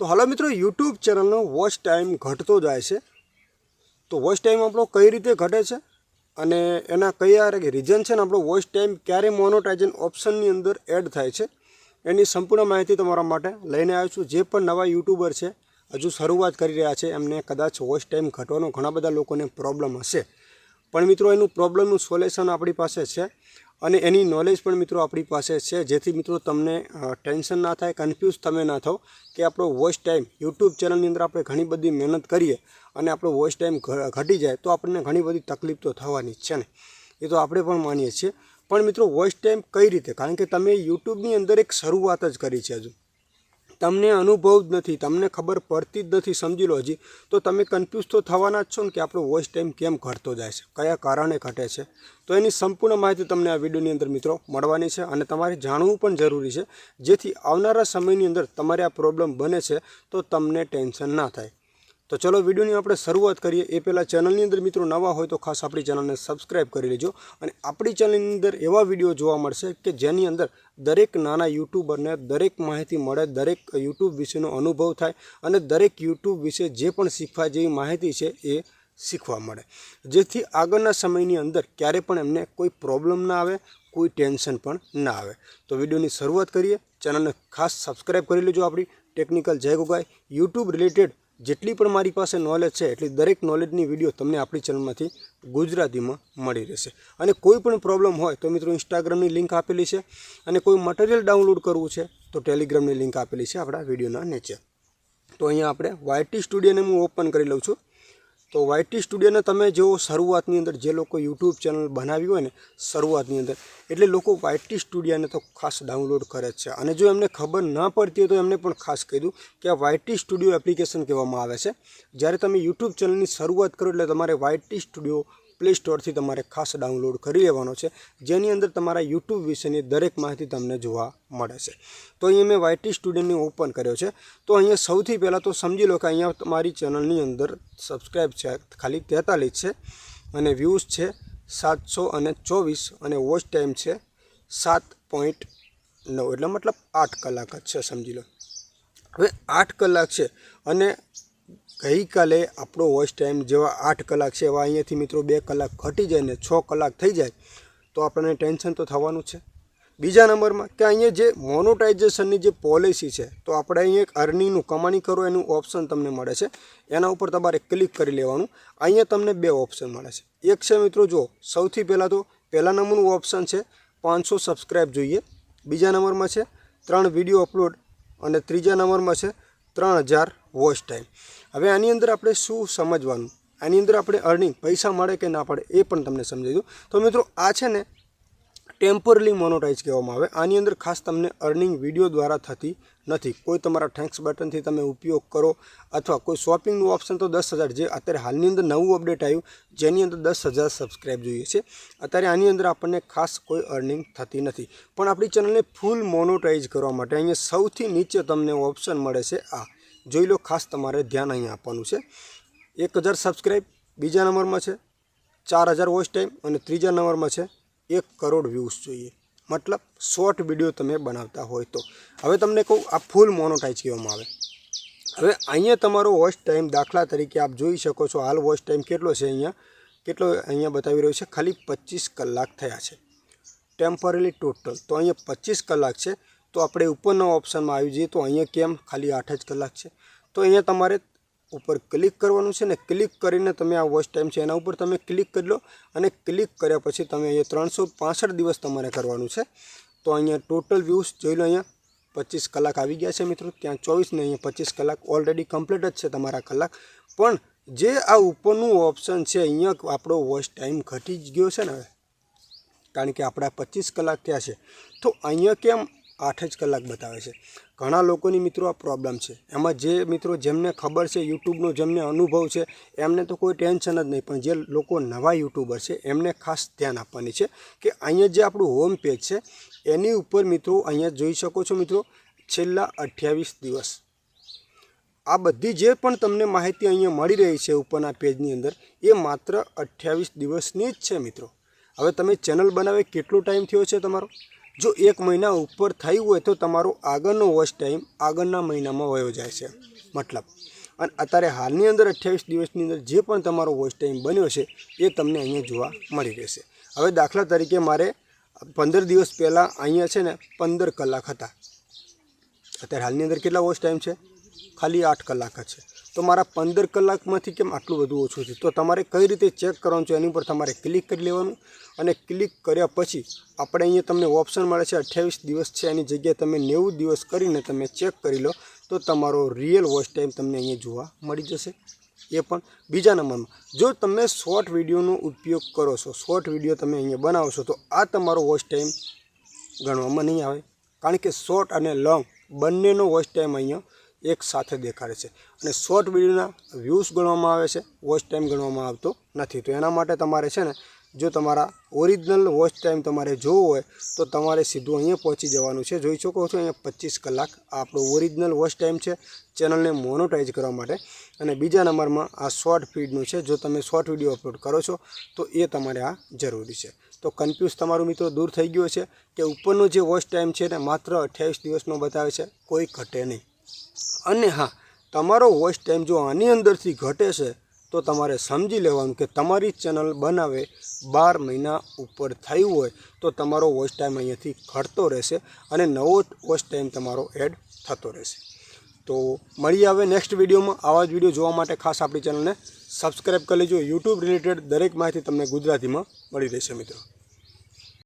તો હાલો મિત્રો YouTube ચેનલનો watch time ઘટતો જાય છે. તો વોચ ટાઈમ આપણો કઈ રીતે ઘટે છે? અને એના કયા રીઝન છે ને આપણો વોચ ટાઈમ ક્યારે મોનોટાઇઝન ઓપ્શનની અંદર એડ થાય છે? એની સંપૂર્ણ માહિતી તમારા માટે લઈને આવ્યો છું. જે પણ નવા યુટ્યુબર છે, હજુ શરૂઆત કરી રહ્યા છે, એમને કદાચ વોચ ટાઈમ ઘટવાનો ઘણા બધા લોકોને પ્રોબ્લેમ હશે. પણ મિત્રો, એનું પ્રોબ્લેમનું સોલ્યુશન આપણી પાસે છે. અને એની નોલેજ પણ મિત્રો આપણી પાસે છે. જેથી મિત્રો તમને ટેન્શન ના થાય કન્ફ્યુઝ તમે ના થાઓ કે આપણો વોઇસ ટાઈમ યુટ્યુબ ચેનલની અંદર આપણે ઘણી બધી મહેનત કરીએ અને આપણો વોઇસ ટાઈમ ઘટી જાય તો આપણને ઘણી બધી તકલીફ તો થવાની છે ને. એ તો આપણે પણ માનીએ છીએ. પણ મિત્રો વોઇસ ટાઈમ કઈ રીતે? કારણ કે તમે યુટ્યુબની અંદર એક શરૂઆત જ કરી છે હજુ. તમને અનુભવ જ નથી, તમને ખબર પડતી જ નથી, સમજી લો હજી. તો તમે કન્ફ્યુઝ તો થવાના જ છો ને કે આપણો વોઇસ ટાઈમ કેમ ઘટતો જાય છે, કયા કારણે ઘટે છે. તો એની સંપૂર્ણ માહિતી તમને આ વિડીયોની અંદર મિત્રો મળવાની છે અને તમારે જાણવું પણ જરૂરી છે. જેથી આવનારા સમયની અંદર તમારે આ પ્રોબ્લેમ બને છે, તો તમને ટેન્શન ના થાય. તો ચલો વિડીયોની આપણે શરૂઆત કરીએ. એ પહેલાં ચેનલની અંદર મિત્રો નવા હોય તો ખાસ આપણી ચેનલને સબસ્ક્રાઈબ કરી લેજો અને આપણી ચેનલની અંદર એવા વીડિયો જોવા મળશે કે જેની અંદર દરેક નાના યુટ્યુબરને દરેક માહિતી મળે, દરેક યુટ્યુબ વિશેનો અનુભવ થાય અને દરેક યુટ્યુબ વિશે જે પણ શીખવા જેવી માહિતી છે એ શીખવા મળે. જેથી આગળના સમયની અંદર ક્યારે પણ એમને કોઈ પ્રોબ્લેમ ના આવે, કોઈ ટેન્શન પણ ના આવે. તો વિડીયોની શરૂઆત કરીએ. ચેનલને ખાસ સબસ્ક્રાઈબ કરી લેજો આપણી ટેકનિકલ જય ગોગાઈ. યુટ્યુબ રિલેટેડ જેટલી પણ મારી પાસે નોલેજ છે, એટલી દરેક નોલેજની વીડિયો તમને આપણી ચેનલમાંથી ગુજરાતીમાં મળી રહેશે. અને કોઈ પણ પ્રોબ્લેમ હોય તો મિત્રો ઇન્સ્ટાગ્રામની લિંક આપેલી છે અને કોઈ મટીરિયલ ડાઉનલોડ કરવું છે તો ટેલિગ્રામની લિંક આપેલી છે આપણા વિડીયોના નીચે. તો અહીંયા આપણે વાયટી સ્ટુડિયોને હું ઓપન કરી લઉં છું. તો વાયટી સ્ટુડિયોને તમે જેવો શરૂઆતની અંદર જે લોકો યુટ્યુબ ચેનલ બનાવી હોય ને, શરૂઆતની અંદર, એટલે લોકો વાયટી સ્ટુડિયોને તો ખાસ ડાઉનલોડ કરે છે. અને જો એમને ખબર ના પડતી હોય તો એમને પણ ખાસ કહી દઉં કે આ વાયટી સ્ટુડિયો એપ્લિકેશન કહેવામાં આવે છે. જ્યારે તમે યુટ્યુબ ચેનલની શરૂઆત કરો એટલે તમારે વાયટી સ્ટુડિયો પ્લે સ્ટોરથી તમારે ખાસ ડાઉનલોડ કરી લેવાનો છે, જેની અંદર તમારા યુટ્યુબ વિશેની દરેક માહિતી તમને જોવા મળે છે. તો અહીંયા મેં વાયટી સ્ટુડિયોને ઓપન કર્યો છે. તો અહીંયા સૌથી પહેલાં તો સમજી લો કે અહીંયા તમારી ચેનલની અંદર સબસ્ક્રાઈબ છે, ખાલી તેતાલીસ છે અને વ્યૂઝ છે સાતસો અને ચોવીસ અને વોચ ટાઈમ છે સાત પોઈન્ટ નવ. એટલે મતલબ આઠ કલાક જ છે, સમજી લો. હવે આઠ કલાક છે અને ગઈકાલે આપણો વોચ ટાઈમ જેવા આઠ કલાક છે, એવા અહીંયાથી મિત્રો બે કલાક ઘટી જાય ને છ કલાક થઈ જાય, તો આપણને ટેન્શન તો થવાનું છે. બીજા નંબરમાં કે અહીંયા જે મોનોટાઇઝેશનની જે પોલિસી છે, તો આપણે અહીંયા એક અર્નિંગનું કમાણી કરો, એનું ઓપ્શન તમને મળે છે. એના ઉપર તમારે ક્લિક કરી લેવાનું. અહીંયા તમને બે ઓપ્શન મળે છે. એક છે મિત્રો જો સૌથી પહેલાં તો પહેલા નંબરનું ઓપ્શન છે, પાંચસો સબસ્ક્રાઈબ જોઈએ. બીજા નંબરમાં છે, ત્રણ વીડિયો અપલોડ અને ત્રીજા નંબરમાં છે, ત્રણ હજાર વોચ ટાઈમ હવે આની અંદર આપણે શું સમજવાનું? આની અંદર આપણે અર્નિંગ પૈસા મળે કે ના પડે એ પણ તમને સમજાવી દઉં તો મિત્રો, આ છે ને ટેમ્પરલી મોનોટાઇઝ કહેવામાં આવે. આની અંદર ખાસ તમને અર્નિંગ વીડિયો દ્વારા થતી નથી. કોઈ તમારા થેન્ક્સ બટનથી તમે ઉપયોગ કરો અથવા કોઈ શોપિંગનું ઓપ્શન તો દસ હજાર. જે અત્યારે હાલની અંદર નવું અપડેટ આવ્યું, જેની અંદર દસ હજાર સબસ્ક્રાઈબ જોઈએ છે. અત્યારે આની અંદર આપણને ખાસ કોઈ અર્નિંગ થતી નથી. પણ આપણી ચેનલને ફૂલ મોનોટાઇઝ કરવા માટે અહીંયા સૌથી નીચે તમને ઓપ્શન મળે છે આ. જોઈ લો, ખાસ તમારે ધ્યાન અહીંયા આપવાનું છે. એક હજાર સબસ્ક્રાઈબ બીજા નંબરમાં છે, ચાર હજાર વોચ ટાઈમ અને ત્રીજા નંબરમાં છે, એક કરોડ વ્યૂઝ જોઈએ. મતલબ શોર્ટ વીડિયો તમે બનાવતા હોય તો. હવે તમને કહું, આ ફૂલ મોનોટાઇઝ કહેવામાં આવે. હવે અહીંયા તમારો વોચ ટાઈમ દાખલા તરીકે આપ જોઈ શકો છો, હાલ વોચ ટાઈમ કેટલો છે અહીંયા? કેટલો અહીંયા બતાવી રહ્યો છે? ખાલી પચીસ કલાક થયા છે. ટેમ્પરરી ટોટલ તો અહીંયા પચીસ કલાક છે. તો આપણે ઉપરના ઓપ્શનમાં આવી જઈએ તો અહીંયા કેમ? ખાલી આઠ જ કલાક છે. તો અહીંયા તમારે ઉપર ક્લિક કરવાનું છે ને ક્લિક કરીને તમે આ વોચ ટાઈમ છે એના ઉપર તમે ક્લિક કરી લો અને ક્લિક કર્યા પછી તમે અહીંયા ત્રણસો દિવસ તમારે કરવાનું છે. તો અહીંયા ટોટલ વ્યૂઝ જોઈ લો અહીંયા પચીસ કલાક આવી ગયા છે મિત્રો. ત્યાં ચોવીસ ને અહીંયા પચીસ કલાક ઓલરેડી કમ્પ્લીટ જ છે તમારા કલાક. પણ જે આ ઉપરનું ઓપ્શન છે અહીંયા આપણો વોચ ટાઈમ ઘટી જ ગયો છે ને હવે. કારણ કે આપણા પચીસ કલાક થયા છે. તો અહીંયા કેમ આઠ જ કલાક બતાવે છે. ઘણા લોકોની મિત્રો આ પ્રોબ્લેમ છે. એમાં જે મિત્રો જેમને ખબર છે, યુટ્યુબનો જેમને અનુભવ છે, એમને તો કોઈ ટેન્શન જ નહીં, પણ જે લોકો નવા યુટ્યુબર છે, એમને ખાસ ધ્યાન આપવાની છે કે અહીંયા જે આપણું હોમ પેજ છે, એની ઉપર મિત્રો અહીંયા જોઈ શકો છો મિત્રો, છેલ્લા અઠ્યાવીસ દિવસ. આ બધી જે પણ તમને માહિતી અહીંયા મળી રહી છે ઉપરના પેજની અંદર, એ માત્ર અઠ્યાવીસ દિવસની જ છે મિત્રો. હવે તમે ચેનલ બનાવે, કેટલો ટાઈમ થયો છે તમારો? જો એક મહિના ઉપર થયું હોય તો તમારો આગળનો વોચ ટાઈમ આગળના મહિનામાં વયો જાય છે. મતલબ, અને અત્યારે હાલની અંદર અઠ્યાવીસ દિવસની અંદર જે પણ તમારો વોચ ટાઈમ બન્યો છે, એ તમને અહીંયા જોવા મળી રહેશે. હવે દાખલા તરીકે મારે પંદર દિવસ પહેલાં અહીંયા છે ને પંદર કલાક હતા. અત્યારે હાલની અંદર કેટલા વોચ ટાઈમ છે? ખાલી આઠ કલાક જ છે. તો મારા પંદર કલાકમાંથી કેમ આટલું બધું ઓછું છે? તો તમારે કઈ રીતે ચેક કરવાનું છે? એની ઉપર તમારે ક્લિક કરી લેવાનું અને ક્લિક કર્યા પછી આપણે અહીંયા તમને ઓપ્શન મળે છે અઠ્યાવીસ દિવસ છે. એની જગ્યાએ તમે નેવું દિવસ કરીને તમે ચેક કરી લો તો તમારો રિયલ વોચ ટાઈમ તમને અહીંયા જોવા મળી જશે. એ પણ બીજા નંબરમાં. જો તમે શોર્ટ વિડીયોનો ઉપયોગ કરો છો શોર્ટ વીડિયો તમે અહીંયા બનાવો છો તો આ તમારો વોચ ટાઈમ ગણવામાં નહીં આવે. કારણ કે શોર્ટ અને લોંગ બંનેનો વોચ ટાઈમ અહીંયા એક સાથે દેખાડે છે. અને શોર્ટ વિડીયોના વ્યૂઝ ગણવામાં આવે છે વોચ ટાઈમ ગણવામાં આવતો નથી. તો એના માટે તમારે છે ને, જો તમારા ઓરિજિનલ વોચ ટાઈમ તમારે જોવો હોય, તો તમારે સીધું અહીંયા પહોંચી જવાનું છે. જોઈ શકો છો, અહીંયા પચીસ કલાક આપણો ઓરિજિનલ વોચ ટાઈમ છે ચેનલને મોનોટાઈઝ કરવા માટે. અને બીજા નંબરમાં આ શોર્ટ ફીડનું છે, જો તમે શોર્ટ વીડિયો અપલોડ કરો છો, તો એ તમારે આ જરૂરી છે. તો કન્ફ્યુઝ તમારું મિત્રો દૂર થઈ ગયો છે કે ઉપરનો જે વોચ ટાઈમ છે ને, માત્ર અઠ્યાવીસ દિવસનો બતાવે છે, કોઈ ઘટે નહીં. અને હા, તમારો વોઇસ ટાઈમ જો આની અંદરથી ઘટે છે, તો તમારે સમજી લેવાનું કે તમારી ચેનલ બનાવે બાર મહિના ઉપર થયું હોય, તો તમારો વોઇસ ટાઈમ અહીંયાથી ઘટતો રહેશે અને નવો વોચ ટાઈમ તમારો એડ થતો રહેશે. તો મળી આવે નેક્સ્ટ વિડીયોમાં. આવા જ વીડિયો જોવા માટે ખાસ આપણી ચેનલને સબસ્ક્રાઈબ કરી લેજો. યુટ્યુબ રિલેટેડ દરેક માહિતી તમને ગુજરાતીમાં મળી રહેશે મિત્રો.